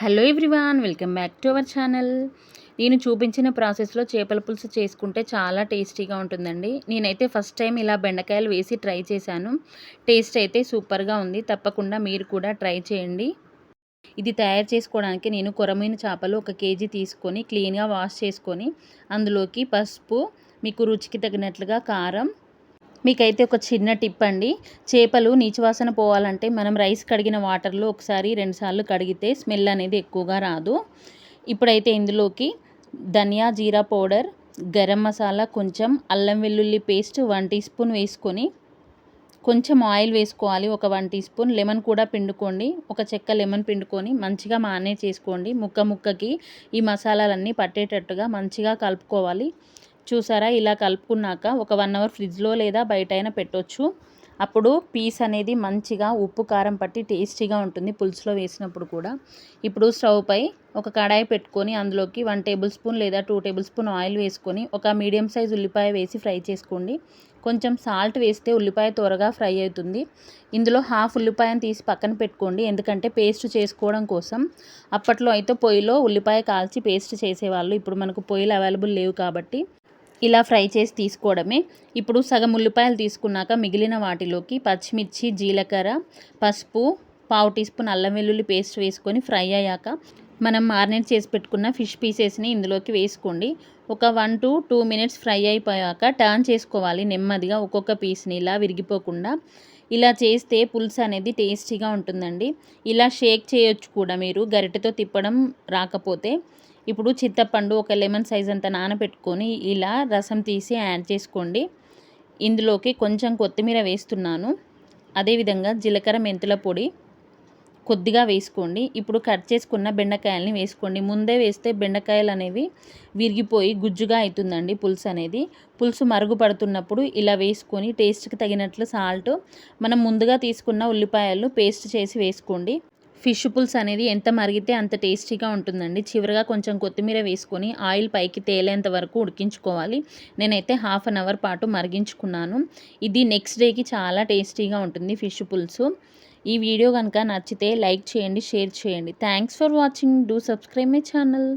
Hello everyone welcome back to our channel. నేను చూపించిన ప్రాసెస్లో చేపల పులుసు చేసుకుంటే చాలా టేస్టీగా ఉంటుందండి. నేనైతే ఫస్ట్ టైం ఇలా బెండకాయలు వేసి ట్రై చేశాను. టేస్ట్ అయితే సూపర్గా ఉంది. తప్పకుండా మీరు కూడా ట్రై చేయండి. ఇది తయారు చేసుకోవడానికి నేను కొరమైన చేపలు ఒక కేజీ తీసుకొని క్లీన్గా వాష్ చేసుకొని అందులోకి పసుపు మీకు రుచికి తగినట్లుగా కారం మీకైతే ఒక చిన్న టిప్ అండి. చేపలు నీచువాసన పోవాలంటే మనం రైస్ కడిగిన వాటర్లో ఒకసారి రెండుసార్లు కడిగితే స్మెల్ అనేది ఎక్కువగా రాదు. ఇప్పుడైతే ఇందులోకి ధనియా జీరా పౌడర్ గరం మసాలా కొంచెం అల్లం వెల్లుల్లి పేస్ట్ వన్ టీ స్పూన్ వేసుకొని కొంచెం ఆయిల్ వేసుకోవాలి. ఒక వన్ టీ స్పూన్ లెమన్ కూడా పిండుకోండి. ఒక చెక్క లెమన్ పిండుకొని మంచిగా మానే చేసుకోండి. ముక్క ముక్కకి ఈ మసాలాలన్నీ పట్టేటట్టుగా మంచిగా కలుపుకోవాలి. చూసారా? ఇలా కలుపుకున్నాక ఒక వన్ అవర్ ఫ్రిడ్జ్లో లేదా బయట అయినా పెట్టవచ్చు అప్పుడు పీస్ అనేది మంచిగా ఉప్పు కారం పట్టి టేస్టీగా ఉంటుంది పులుసులో వేసినప్పుడు కూడా. ఇప్పుడు స్టవ్ పై ఒక కడాయి పెట్టుకొని అందులోకి వన్ టేబుల్ స్పూన్ లేదా టూ టేబుల్ స్పూన్ ఆయిల్ వేసుకొని ఒక మీడియం సైజ్ ఉల్లిపాయ వేసి ఫ్రై చేసుకోండి. కొంచెం సాల్ట్ వేస్తే ఉల్లిపాయ త్వరగా ఫ్రై అవుతుంది. ఇందులో హాఫ్ ఉల్లిపాయను తీసి పక్కన పెట్టుకోండి. ఎందుకంటే పేస్ట్ చేసుకోవడం కోసం. అప్పట్లో అయితే పొయ్యిలో ఉల్లిపాయ కాల్చి పేస్ట్ చేసేవాళ్ళు. ఇప్పుడు మనకు పొయ్యిలు అవైలబుల్ లేవు కాబట్టి. ఇలా ఫ్రై చేసి తీసుకోవడమే. ఇప్పుడు సగం ఉల్లిపాయలు తీసుకున్నాక మిగిలిన వాటిలోకి పచ్చిమిర్చి జీలకర్ర పసుపు పావు టీ స్పూన్ అల్లం వెల్లుల్లి పేస్ట్ వేసుకొని ఫ్రై అయ్యాక మనం మారినేట్ చేసి పెట్టుకున్న ఫిష్ పీసెస్ని ఇందులోకి వేసుకోండి. ఒక one to two minutes fry అయిపోయాక టర్న్ చేసుకోవాలి నెమ్మదిగా ఒక్కొక్క పీస్ని ఇలా విరిగిపోకుండా. ఇలా చేస్తే పులుసు అనేది టేస్టీగా ఉంటుందండి. ఇలా షేక్ చేయొచ్చు కూడా మీరు. గరిటెతో తిప్పడం రాకపోతే ఇప్పుడు చింతపండు ఒక లెమన్ సైజ్ అంత నానబెట్టుకొని ఇలా రసం తీసి యాడ్ చేసుకోండి. ఇందులోకి కొంచెం కొత్తిమీర వేస్తున్నాను. అదేవిధంగా జీలకర్ర మెంతుల పొడి కొద్దిగా వేసుకోండి. ఇప్పుడు కట్ చేసుకున్న బెండకాయలని వేసుకోండి. ముందే వేస్తే బెండకాయలు అనేవి విరిగిపోయి గుజ్జుగా అవుతుందండి పులుసు అనేది. పులుసు మరుగుపడుతున్నప్పుడు ఇలా వేసుకొని టేస్ట్కి తగినట్లు సాల్ట్ మనం ముందుగా తీసుకున్న ఉల్లిపాయలు పేస్ట్ చేసి వేసుకోండి. ఫిష్ పుల్స్ అనేది ఎంత మరిగితే అంత టేస్టీగా ఉంటుందండి. చివరిగా కొంచెం కొత్తిమీర వేసుకొని ఆయిల్ పైకి తేలేంత వరకు ఉడికించుకోవాలి. నేనైతే హాఫ్ అన్ అవర్ పాటు మరిగించుకున్నాను. ఇది నెక్స్ట్ డేకి చాలా టేస్టీగా ఉంటుంది ఫిష్ పులుసు. ఈ వీడియో కనుక నచ్చితే లైక్ చేయండి షేర్ చేయండి. Thanks for watching. Do subscribe my channel.